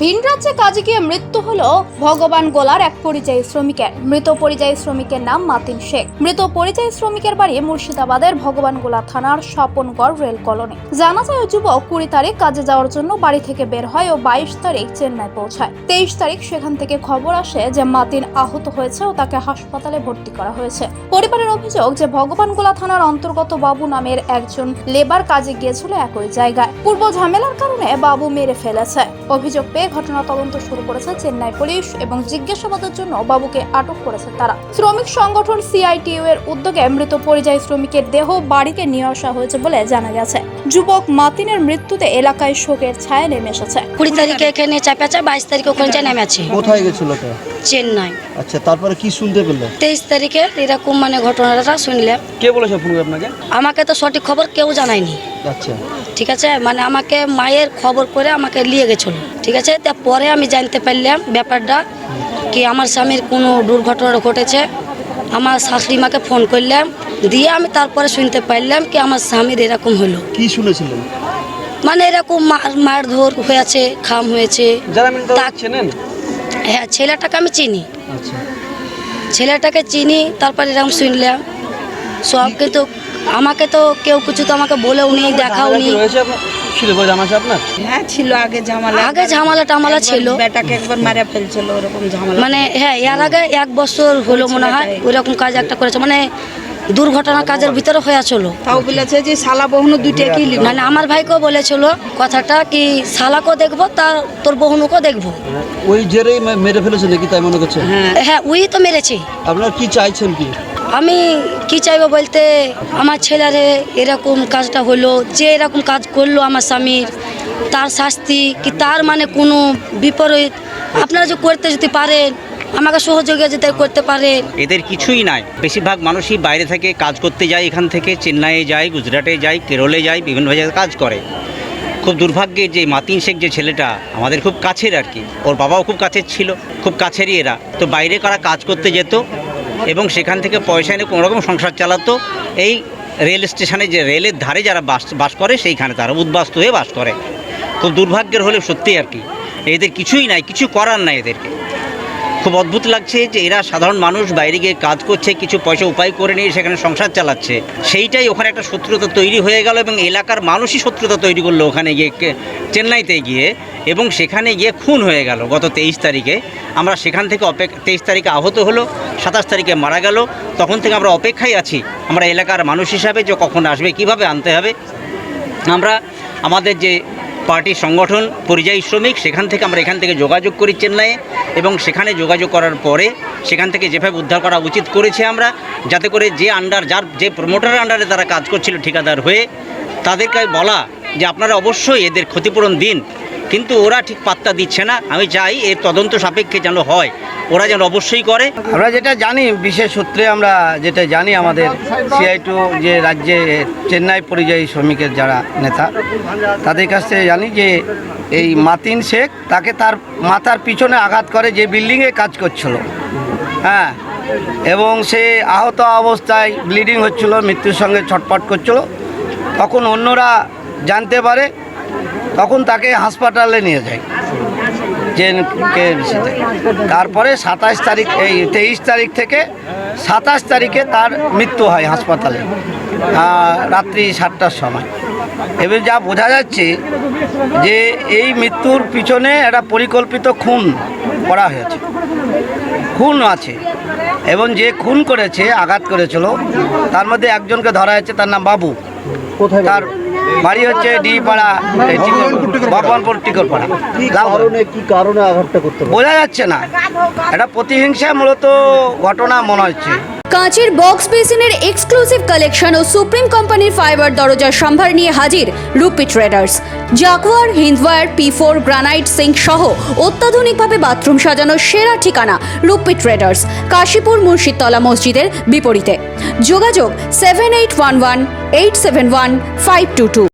ভিন রাজ্যে কাজে গিয়ে মৃত্যু হলো ভগবান গোলার এক পরিযায়ী শ্রমিকের। মৃত পরিযায়ী শ্রমিকের নাম মাতিন শেখ। মৃত পরিযায়ী শ্রমিকের বাড়ি মুর্শিদাবাদের ভগবান গোলা থানার স্বপনগড় রেল কলোনি। জানা যায় যুবক কুড়ি তারিখ কাজে যাওয়ার জন্য বাড়ি থেকে বের হয় ও বাইশ তারিখ চেন্নাই পৌঁছায়। তেইশ তারিখ সেখান থেকে খবর আসে যে মাতিন আহত হয়েছে ও তাকে হাসপাতালে ভর্তি করা হয়েছে। পরিবারের অভিযোগ যে ভগবান গোলা থানার অন্তর্গত বাবু নামের একজন লেবার কাজে গিয়েছিল একই জায়গায়। পূর্ব ঝামেলার কারণে বাবু মেরে ফেলেছে। অভিযোগ পেয়ে ঘটনা তদন্ত শুরু করেছে চেন্নাই পুলিশ এবং জিজ্ঞাসাবাদের জন্য বাবুকে আটক করেছে তারা। শ্রমিক সংগঠন সিআইটিইউ এর উদ্যোগে মৃত পরিযায়ী শ্রমিকের দেহ বাড়িতে নিয়ে আসা হয়েছে বলে জানা গেছে। যুবক মাতিনের মৃত্যুতে এলাকায় শোকের ছায়া নেমে এসেছে। কুড়ি তারিখে এখানে চাপেছে বাইশ তারিখে ওখানে যা নেমেছে। কোথায় গেছিল তো? চেন্নাই। আচ্ছা তারপরে কি শুনতে পেলে? তেইশ তারিখে এরকম মানে ঘটনাটা শুনলাম। কে বলেছে ফোন আপনাকে? আমাকে তো সঠিক খবর কেউ জানায়নি। আচ্ছা। ঠিক আছে মানে আমাকে মায়ের খবর করে আমাকে নিয়ে গেছিল। ঠিক আছে তারপরে আমি জানতে পারলাম ব্যাপারটা কি আমার স্বামীর কোনো দুর্ঘটনা ঘটেছে। আমার শাশুড়ি মাকে ফোন করলাম দিয়ে আমি তারপরে শুনতে পারলাম কি আমার স্বামীর এরকম হলো। কি শুনেছিলেন? মানে এরকম মার- মারধর হয়েছে খাম হয়েছে। হ্যাঁ ছেলেটাকে আমি চিনি। আচ্ছা। ছেলেটাকে চিনি তারপর এরকম শুনলাম। সব কিন্তু আমাকে তো কেউ কিছু তো আমাকে বলেও নি দেখাও নি ছিল আপনার? হ্যাঁ ছিল আগে ঝামেলা আগে ঝামেলা টামালা ছিল। বেটাকে একবার মারা ফেলছিল ওরকম ঝামেলা। মানে হ্যাঁ এর আগে এক বছর হলো মনে হয় ওইরকম কাজ একটা করেছে। মানে দুর্ঘটনা কাজের ভিতরে হয়েছিল তাও বলেছে যে শালা বহুনু দুইটা কি মানে আমার ভাইকেও বলেছিল কথাটা কি শালাকেও দেখব তার তোর বহুনুকেও দেখব। ওই জেরেই মেরে ফেলেছে নাকি তাই মনে করছে? হ্যাঁ। হ্যাঁ উই তো মেরেছে। আপনারা কি চাইছেন কি? আমি কি চাইব বলতে আমার ছেলেরে এরকম কাজটা হলো যে এরকম কাজ করল আমার স্বামীর তার শাস্তি কি তার মানে কোনো বিপরীত? আপনারা যে করতে যদি পারেন আমাকে সহযোগিতা করতে পারে। এদের কিছুই নাই। বেশিরভাগ মানুষই বাইরে থেকে কাজ করতে যায়, এখান থেকে চেন্নাইয়ে যায়, গুজরাটে যায়, কেরলে যায়, বিভিন্ন জায়গায় কাজ করে। খুব দুর্ভাগ্যের যে মাতিন শেখ যে ছেলেটা আমাদের খুব কাছের আর কি। ওর বাবাও খুব কাছের ছিল, খুব কাছেরই এরা। তো বাইরে কারা কাজ করতে যেত এবং সেখান থেকে পয়সা এনে কোনোরকম সংসার চালাতো, এই রেল স্টেশনে যে রেলের ধারে যারা বাস বাস করে, সেইখানে তারা উদ্বাস্ত হয়ে বাস করে। খুব দুর্ভাগ্যের হলে সত্যি আর কি। এদের কিছুই নাই, কিছু করার নাই এদেরকে। খুব অদ্ভুত লাগছে যে এরা সাধারণ মানুষ, বাইরে গিয়ে কাজ করছে, কিছু পয়সা উপায় করে নিয়ে সেখানে সংসার চালাচ্ছে। সেইটাই ওখানে একটা শত্রুতা তৈরি হয়ে গেল এবং এলাকার মানুষই শত্রুতা তৈরি করল ওখানে গিয়ে চেন্নাইতে গিয়ে এবং সেখানে গিয়ে খুন হয়ে গেল গত তেইশ তারিখে। আমরা সেখান থেকে অপেক্ষা তেইশ তারিখে আহত হলো, সাতাশ তারিখে মারা গেল। তখন থেকে আমরা অপেক্ষায় আছি। আমরা এলাকার মানুষ হিসাবে যে কখন আসবে, কীভাবে আনতে হবে। আমরা আমাদের যে পার্টির সংগঠন পরিযায়ী শ্রমিক, সেখান থেকে আমরা এখান থেকে যোগাযোগ করি চেন্নাইয়ে এবং সেখানে যোগাযোগ করার পরে সেখান থেকে যেভাবে উদ্ধার করা উচিত করেছি আমরা, যাতে করে যে আন্ডার যার যে প্রমোটারের আন্ডারে তারা কাজ করছিল ঠিকাদার হয়ে, তাদেরকে বলা যে আপনারা অবশ্যই এদের ক্ষতিপূরণ দিন। কিন্তু ওরা ঠিক পাত্তা দিচ্ছে না। আমি চাই এর তদন্ত সাপেক্ষে যেন হয়। ওরা যেন অবশ্যই করে। আমরা যেটা জানি, বিশেষ সূত্রে আমরা যেটা জানি আমাদের সিআই টু যে রাজ্যে চেন্নাই পরিযায়ী শ্রমিকের যারা নেতা, তাদের কাছ থেকে জানি যে এই মাতিন শেখ তাকে তার মাথার পিছনে আঘাত করে যে বিল্ডিংয়ে কাজ করছিল। হ্যাঁ এবং সে আহত অবস্থায় ব্লিডিং হচ্ছিল, মৃত্যুর সঙ্গে ছটপট করছিল। তখন অন্যরা জানতে পারে তখন তাকে হাসপাতালে নিয়ে যায়, জেন কেএমসিতে তারপরে সাতাশ তারিখ, এই তেইশ তারিখ থেকে সাতাশ তারিখে তার মৃত্যু হয় হাসপাতালে রাত্রি সাতটার সময়। এবার যা বোঝা যাচ্ছে যে এই মৃত্যুর পিছনে একটা পরিকল্পিত খুন করা হয়েছে। খুন আছে এবং যে খুন করেছে, আঘাত করেছিল, তার মধ্যে একজনকে ধরা হয়েছে, তার নাম বাবু। তার বাড়ি হচ্ছে ডিপাড়া ভগবানপুর কি কারণে কি কারণে আঘাতটা করতে বোঝা যাচ্ছে না। এটা প্রতিহিংসা মূলত ঘটনা মনে হচ্ছে। কাঁচের বক্স বেসিনের এক্সক্লুসিভ কালেকশন ও সুপ্রিম কোম্পানির ফাইবার দরজার সম্ভার নিয়ে হাজির Rupi traders Jaquar Hindware P four granite sink সহ অত্যাধুনিকভাবে বাথরুম সাজানোর সেরা ঠিকানা রুপি ট্রেডার্স কাশীপুর মুর্শিদতলা মসজিদের বিপরীতে। যোগাযোগ seven eight one one eight seven one five two two